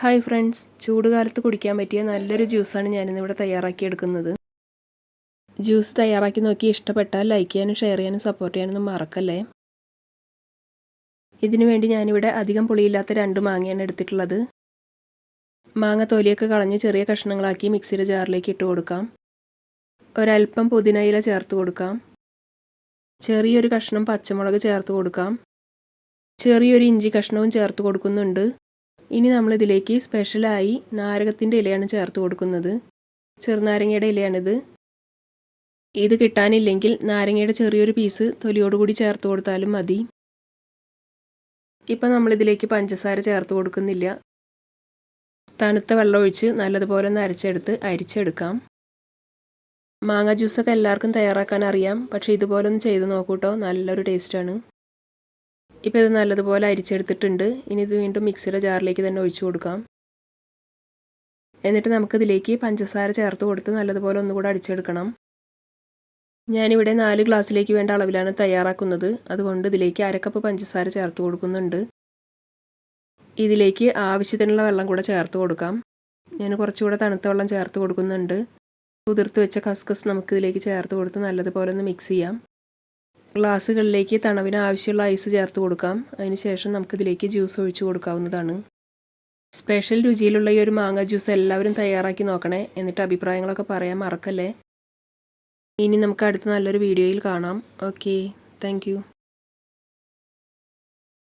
Hi friends ചൂടുകാലത്ത് കുടിക്കാൻ പറ്റിയ നല്ലൊരു ജ്യൂസാണ് ഞാനിന്നിവിടെ തയ്യാറാക്കി എടുക്കുന്നത് ജ്യൂസ് തയ്യാറാക്കി നോക്കി ഇഷ്ടപ്പെട്ടാൽ ലൈക്ക് ചെയ്യാനും ഷെയർ ചെയ്യാനും സപ്പോർട്ട് ചെയ്യാനൊന്നും മറക്കല്ലേ? ഇതിനുവേണ്ടി ഞാനിവിടെ അധികം പുളിയില്ലാത്ത രണ്ട് മാങ്ങയാണ് എടുത്തിട്ടുള്ളത്. മാങ്ങ തൊലിയൊക്കെ കളഞ്ഞ് ചെറിയ കഷ്ണങ്ങളാക്കി മിക്സിയുടെ ജാറിലേക്ക് ഇട്ട് കൊടുക്കാം. ഒരൽപ്പം പുതിനയില ചേർത്ത് കൊടുക്കാം. ചെറിയൊരു കഷ്ണം പച്ചമുളക് ചേർത്ത് കൊടുക്കാം. ചെറിയൊരു ഇഞ്ചി കഷ്ണവും ചേർത്ത് കൊടുക്കുന്നുണ്ട്. ഇനി നമ്മളിതിലേക്ക് സ്പെഷ്യലായി നാരകത്തിന്റെ ഇലയാണ് ചേർത്ത് കൊടുക്കുന്നത്. ചെറുനാരങ്ങയുടെ ഇലയാണിത്. ഇത് കിട്ടാനില്ലെങ്കിൽ നാരങ്ങയുടെ ചെറിയൊരു പീസ് തൊലിയോടുകൂടി ചേർത്ത് കൊടുത്താലും മതി. ഇപ്പം നമ്മളിതിലേക്ക് പഞ്ചസാര ചേർത്ത് കൊടുക്കുന്നില്ല. തണുത്ത വെള്ളം ഒഴിച്ച് നല്ലതുപോലെ ഒന്ന് അരച്ചെടുത്ത് അരിച്ചെടുക്കാം. മാങ്ങ ജ്യൂസൊക്കെ എല്ലാവർക്കും തയ്യാറാക്കാൻ അറിയാം. പക്ഷേ ഇതുപോലെ ഒന്ന് ചെയ്ത് നോക്കൂട്ടോ. നല്ലൊരു ടേസ്റ്റാണ്. ഇപ്പോൾ ഇത് നല്ലതുപോലെ അരിച്ചെടുത്തിട്ടുണ്ട്. ഇനി ഇത് വീണ്ടും മിക്സിയുടെ ജാറിലേക്ക് തന്നെ ഒഴിച്ചു കൊടുക്കാം. എന്നിട്ട് നമുക്കിതിലേക്ക് പഞ്ചസാര ചേർത്ത് കൊടുത്ത് നല്ലതുപോലെ ഒന്നുകൂടെ അടിച്ചെടുക്കണം. ഞാനിവിടെ നാല് ഗ്ലാസ്സിലേക്ക് വേണ്ട അളവിലാണ് തയ്യാറാക്കുന്നത്. അതുകൊണ്ട് ഇതിലേക്ക് അരക്കപ്പ് പഞ്ചസാര ചേർത്ത് കൊടുക്കുന്നുണ്ട്. ഇതിലേക്ക് ആവശ്യത്തിനുള്ള വെള്ളം കൂടെ ചേർത്ത് കൊടുക്കാം. ഞാൻ കുറച്ചുകൂടെ തണുത്ത വെള്ളം ചേർത്ത് കൊടുക്കുന്നുണ്ട്. കുതിർത്ത് വെച്ച കസ്കസ് നമുക്കിതിലേക്ക് ചേർത്ത് കൊടുത്ത് നല്ലതുപോലെ ഒന്ന് മിക്സ് ചെയ്യാം. ഗ്ലാസ്സുകളിലേക്ക് തണവിന് ആവശ്യമുള്ള ഐസ് ചേർത്ത് കൊടുക്കാം. അതിനുശേഷം നമുക്കിതിലേക്ക് ജ്യൂസ് ഒഴിച്ചു കൊടുക്കാവുന്നതാണ്. സ്പെഷ്യൽ രുചിയിലുള്ള ഈ ഒരു മാങ്ങ ജ്യൂസ് എല്ലാവരും തയ്യാറാക്കി നോക്കണേ. എന്നിട്ട് അഭിപ്രായങ്ങളൊക്കെ പറയാൻ മറക്കല്ലേ. ഇനി നമുക്ക് അടുത്ത നല്ലൊരു വീഡിയോയിൽ കാണാം. ഓക്കെ. താങ്ക്